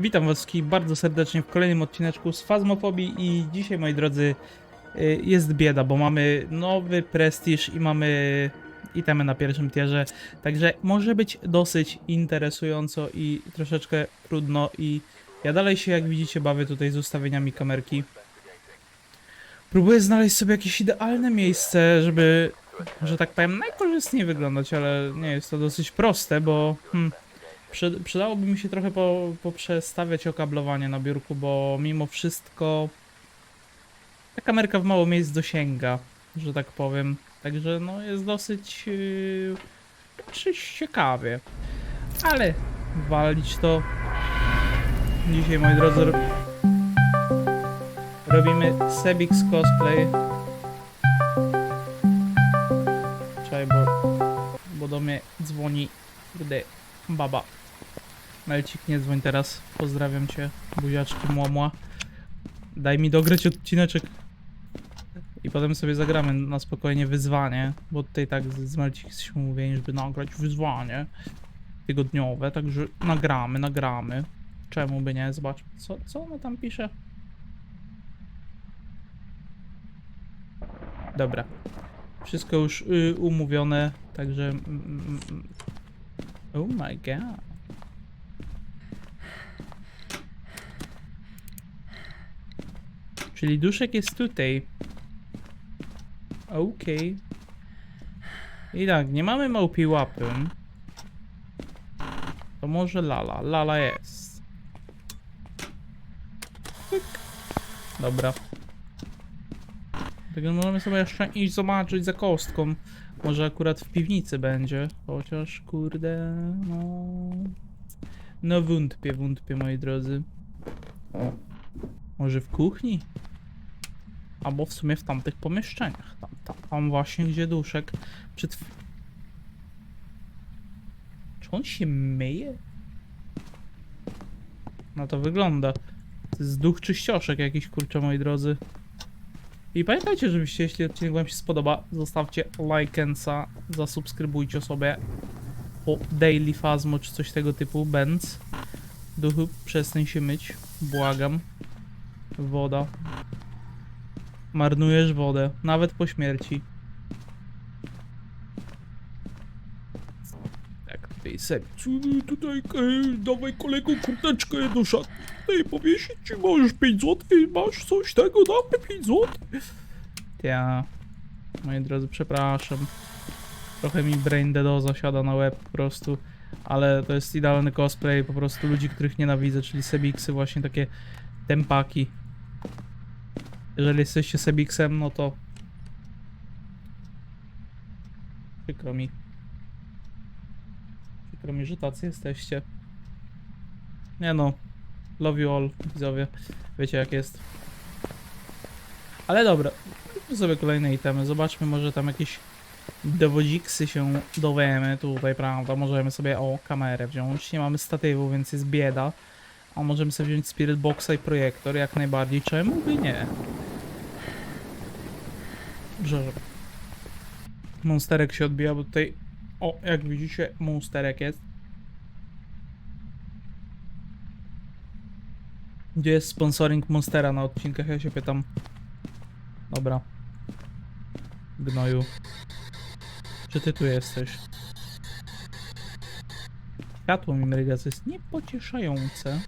Witam was wszystkich bardzo serdecznie w kolejnym odcineczku z Fazmofobii i dzisiaj, moi drodzy, y, jest bieda, bo mamy nowy prestiż i mamy itemy na pierwszym tierze, także może być dosyć interesująco i troszeczkę trudno i ja dalej się, jak widzicie, bawię tutaj z ustawieniami kamerki. Próbuję znaleźć sobie jakieś idealne miejsce, żeby, że tak powiem, najkorzystniej wyglądać, ale nie jest to dosyć proste, bo... Hmm, Przy, przydałoby mi się trochę po, poprzestawiać okablowanie na biurku, bo mimo wszystko ta kamerka w mało miejsc dosięga, że tak powiem. Także no jest dosyć, yy, dosyć ciekawie. Ale walić to. Dzisiaj moi drodzy ro- robimy Sebix cosplay. Czekaj, bo, bo do mnie dzwoni kurde baba. Melcik, nie dzwoń teraz. Pozdrawiam cię, buziaczki młomła. Daj mi dograć odcineczek. I potem sobie zagramy na spokojnie wyzwanie, bo tutaj tak z, Melcik jesteśmy umówieni, żeby nagrać wyzwanie tygodniowe, także nagramy, nagramy. Czemu by nie? Zobacz, co, co ona tam pisze? Dobra. Wszystko już y, umówione, także... Oh my god. Czyli duszek jest tutaj. Okej. I tak, nie mamy małpiej łapy. To może Lala. Lala jest. Pyk. Dobra. Także możemy sobie jeszcze iść zobaczyć za kostką. Może akurat w piwnicy będzie. Chociaż kurde, no. No wątpię, wątpię moi drodzy. Może w kuchni? Albo w sumie w tamtych pomieszczeniach. Tam, tam, tam właśnie, gdzie duszek przed... Czy on się myje? No to wygląda. To jest duch czyścioszek jakiś, kurczę, moi drodzy. I pamiętajcie, żebyście, jeśli odcinek wam się spodoba, zostawcie lajkensa, zasubskrybujcie sobie po Daily Fazmo czy coś tego typu, Benz. Duchu, przestań się myć, błagam. Woda. Marnujesz wodę, nawet po śmierci. Tak, tutaj e, dawaj kolego kurteczkę do szatni. Tutaj powiesić ci możesz 5 zł, masz coś tego, damy 5 zł. Ja, moi drodzy, przepraszam. Trochę mi brain deado zasiada na łeb po prostu. Ale to jest idealny cosplay po prostu ludzi, których nienawidzę, czyli Sebiksy, właśnie takie tempaki. Jeżeli jesteście Sebiksem, no to... Przykro mi. Przykro mi, że tacy jesteście. Nie no. Love you all, widzowie. Wiecie jak jest. Ale dobra, sobie kolejne itemy. Zobaczmy, może tam jakieś dowodziksy się dowiemy tutaj, prawda? Możemy sobie o kamerę wziąć. Nie mamy statywu, więc jest bieda. A możemy sobie wziąć Spirit Boxa i projektor, jak najbardziej. Czemu by nie? Że monsterek się odbija, bo tutaj. O, jak widzicie, monsterek jest. Gdzie jest sponsoring Monstera na odcinkach? Ja się pytam. Dobra. Gnoju. Czy ty tu jesteś? Światło mi mryga, co jest niepocieszające.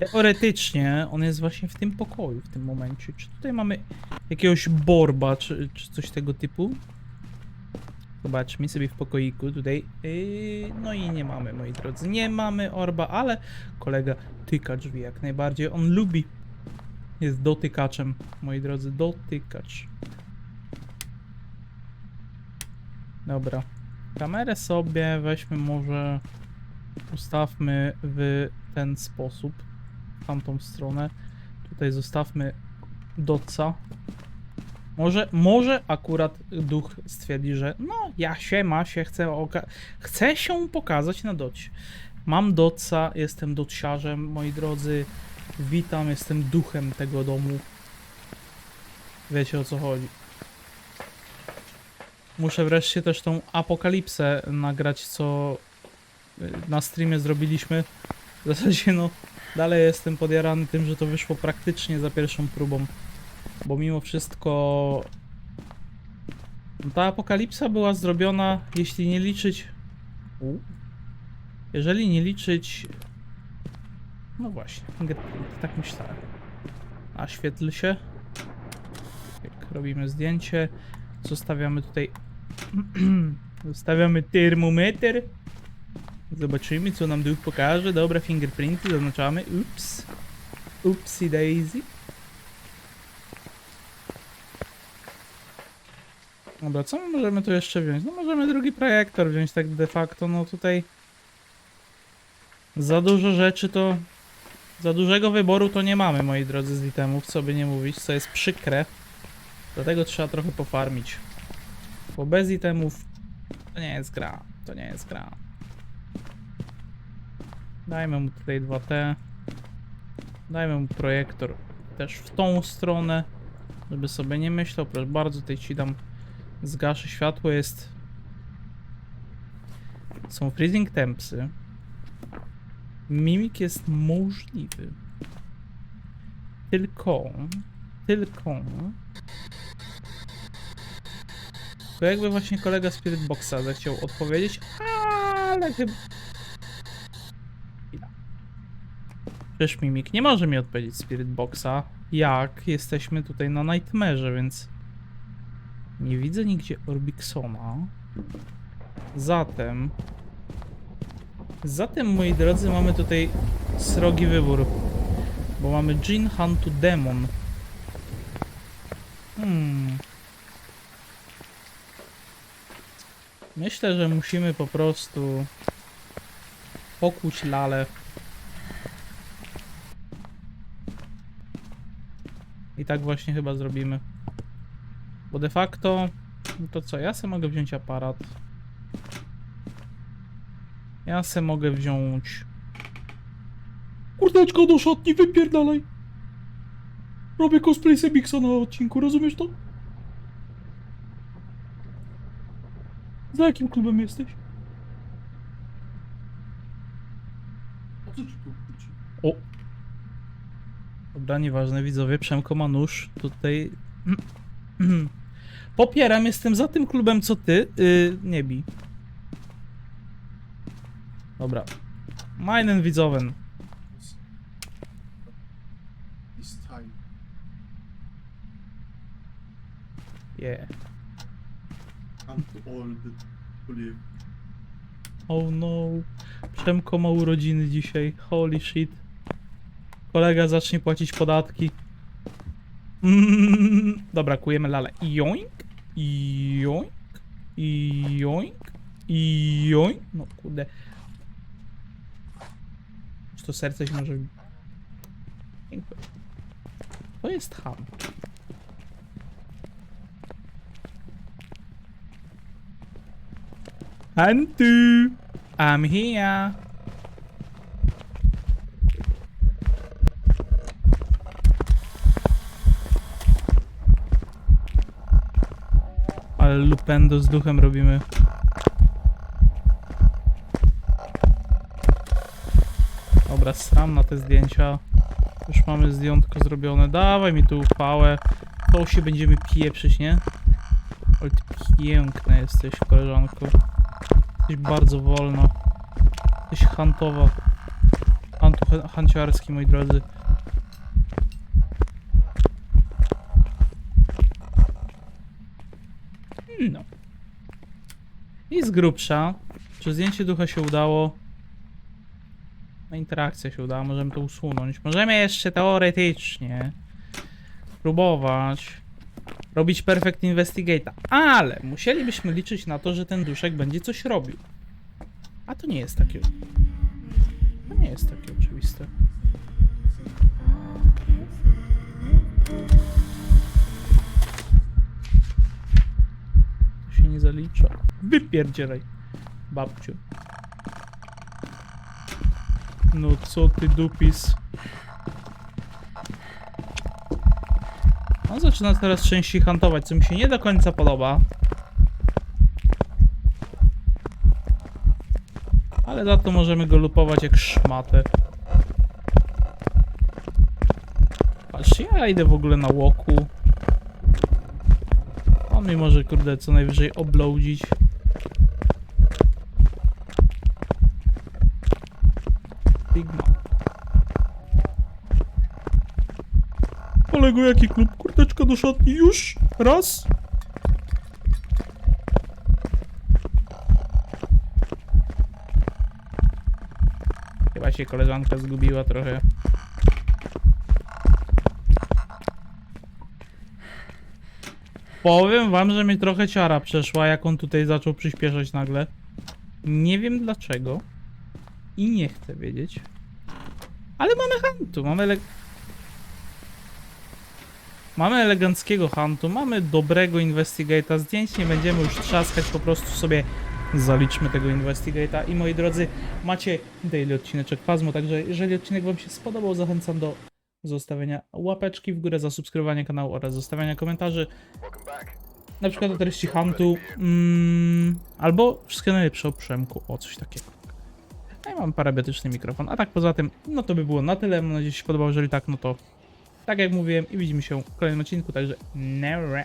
Teoretycznie on jest właśnie w tym pokoju w tym momencie. Czy tutaj mamy jakiegoś borba, czy, czy coś tego typu? Zobaczmy sobie w pokoiku tutaj. Yy, no i nie mamy, moi drodzy. Nie mamy orba, ale kolega tyka drzwi jak najbardziej. On lubi. Jest dotykaczem, moi drodzy. Dotykacz. Dobra. Kamerę sobie weźmy może ustawmy w ten sposób. W tamtą stronę. Tutaj zostawmy doca. Może, może akurat duch stwierdzi, że no ja się ma się chcę oka- chcę się pokazać na docie. Mam doca, jestem dociarzem, moi drodzy. Witam, jestem duchem tego domu. Wiecie o co chodzi. Muszę wreszcie też tą apokalipsę nagrać, co na streamie zrobiliśmy. W zasadzie no, dalej jestem podjarany tym, że to wyszło praktycznie za pierwszą próbą. Bo mimo wszystko ta apokalipsa była zrobiona, jeśli nie liczyć... Jeżeli nie liczyć... No właśnie, tak myślałem. Naświetl się. Jak robimy zdjęcie, zostawiamy tutaj... Zostawiamy termometr. Zobaczymy, co nam duch pokaże. Dobra, fingerprinty zaznaczamy. Ups. Upsi daisy. Dobra, co my możemy tu jeszcze wziąć? No możemy drugi projektor wziąć tak de facto, no tutaj za dużo rzeczy to za dużego wyboru to nie mamy, moi drodzy, z itemów, co by nie mówić, co jest przykre. Dlatego trzeba trochę pofarmić. Bo bez itemów to nie jest gra, to nie jest gra. Dajmy mu tutaj 2T. Dajmy mu projektor też w tą stronę, żeby sobie nie myślał. Proszę bardzo, tutaj ci dam zgaszę światło, jest... Są freezing tempsy. Mimik jest możliwy. Tylko... Tylko... To jakby właśnie kolega Spirit Boxa zechciał odpowiedzieć, ale chyba... Przecież Mimik nie może mi odpowiedzieć Spirit Boxa, jak jesteśmy tutaj na Nightmare'ze, więc... Nie widzę nigdzie Orbiksona. Zatem... Zatem, moi drodzy, mamy tutaj srogi wybór. Bo mamy Jin Huntu Demon. Hmm... Myślę, że musimy po prostu pokuć lalę. I tak właśnie chyba zrobimy. Bo de facto, no to co, ja sobie mogę wziąć aparat. Ja se mogę wziąć... Kurteczko do szatni, wypierdalaj. Robię cosplay Sebixa na odcinku, rozumiesz to? Za jakim klubem jesteś? O co ci tu chodzi? O! Dobra, nieważne, widzowie, Przemko ma nóż. Tutaj... Popieram, jestem za tym klubem co ty. Yy, nie bij. Dobra. Meinen widzowen. Yeah. Oh no. Przemko ma urodziny dzisiaj. Holy shit. Kolega zacznie płacić podatki. Dobra, kujemy lalę. Joink, joink, joink, joink. No kurde. Czy to serce się może... To jest ham. Antu! I'm here! Lupendo z duchem robimy. Dobra, sam na te zdjęcia. Już mamy zdjątko zrobione. Dawaj mi tu uchwałę. To się będziemy pieprzyć, nie? Ale ty piękna jesteś, koleżanko. Jesteś bardzo wolno. Jesteś hantowa. Hantu, hanciarski, moi drodzy. No. I z grubsza, czy zdjęcie ducha się udało? No interakcja się udała, możemy to usunąć. Możemy jeszcze teoretycznie próbować robić Perfect Investigate'a, ale musielibyśmy liczyć na to, że ten duszek będzie coś robił. A to nie jest takie... To nie jest takie oczywiste. Zalicza. Wypierdzielaj, babciu. No co ty dupis? On zaczyna teraz częściej hantować, co mi się nie do końca podoba. Ale za to możemy go lupować jak szmatę. Patrzcie, ja idę w ogóle na łoku. On mi może, kurde, co najwyżej obloadzić. Sigma. Kolego, jaki klub? Kurteczka do szatni już? Raz? Chyba się koleżanka zgubiła trochę. Powiem wam, że mi trochę ciara przeszła, jak on tutaj zaczął przyspieszać nagle. Nie wiem dlaczego. I nie chcę wiedzieć. Ale mamy huntu, mamy. Mamy eleganckiego huntu, mamy dobrego investigate'a, zdjęć nie będziemy już trzaskać, po prostu sobie zaliczmy tego investigate'a. I moi drodzy, macie daily odcineczek Fazmo, także jeżeli odcinek wam się spodobał, zachęcam do zostawienia łapeczki w górę, zasubskrybowania kanału oraz zostawiania komentarzy. Na przykład o treści huntu, mm, albo wszystkiego najlepsze o Przemku, o coś takiego. A ja mam parabiotyczny mikrofon, a tak poza tym, no to by było na tyle, mam nadzieję, że się podobało, jeżeli tak, no to tak jak mówiłem i widzimy się w kolejnym odcinku, także never.